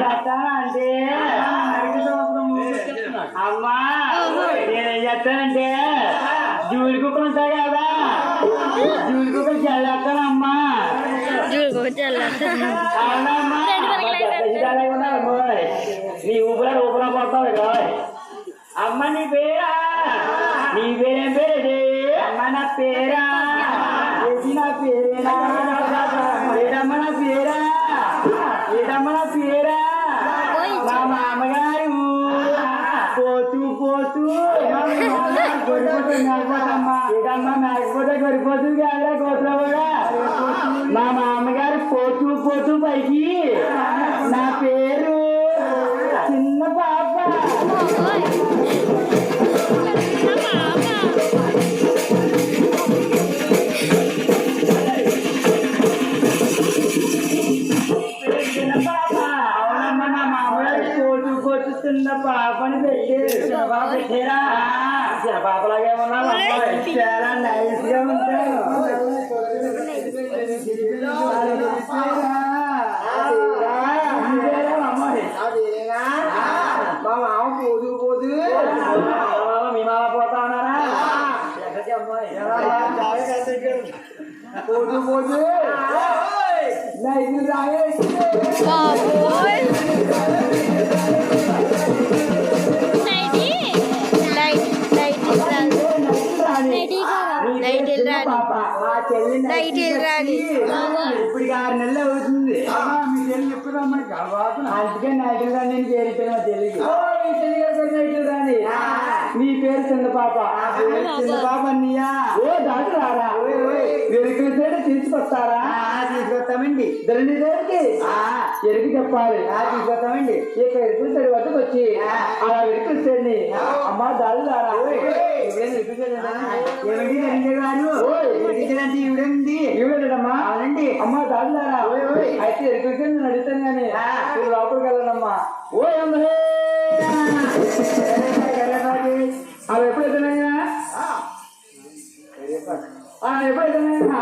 చేస్తానంటే అమ్మా నేనేం చేస్తానంటే జూడి కుక్కలు ఉంటాయి కదా. జూడి కుక్కలు చల్లేస్తానమ్మా. నీ ఊపిరా ఊపిరా పోతావు ఇక అమ్మ నీ పేరా? నీ పేరేం పేరే అమ్మ నా పేరా? నా పేరేనా ఏడమ్మ నా పేరా ఏడమ్మ నా పేరా మా మామగారు పోతూ పోతూ గొరిపోతూ మేకపోతమ్మా ఏడమ్మ మా మామగారు పోతూ పోతూ పైకి చిన్న పాపని పెట్టారు చిన్న పాప పెట్టారా చిన్న పాపలాగే ఉన్నావు అమ్మాయి చాలా నైస్గా ఉంటాను మా మామ పోదు పోదు మీ మామ పోతా ఉన్నారా పోదు పోదు పాప మా చెల్లి ఇప్పుడు ఆరు నెలలు అవుతుంది. మీ చెల్లి ఎప్పుడు రమ్మని అందుకే నైట్లు రాని నేను పేరుతున్నా తెలియదు మీ చెల్లి గారి పేరు నైట్లు రాని నీ పేరు చిన్న పాప. చిన్న పాప అన్నయ్యా. ఓ దాటి రారా వెనుక సైడ్ తీసుకొస్తారా? తీసుకొస్తామండి. ధరణి దగ్గరికి ఎరుకు చెప్పాలి. తీసుకొస్తామండి. ఇక ఎరుకు సైడ్ వద్దకు వచ్చి అలా వెనుక సైడ్ని అమ్మా దాడి రారా ఏమండి గారు? అమ్మా ఓయ్. అయితే సైడ్ నేను అడుగుతాను కానీ లోపలికి వెళ్ళనమ్మా. ఓ అవి ఎప్పుడైతేనైనా ఎప్పుడైతేనైనా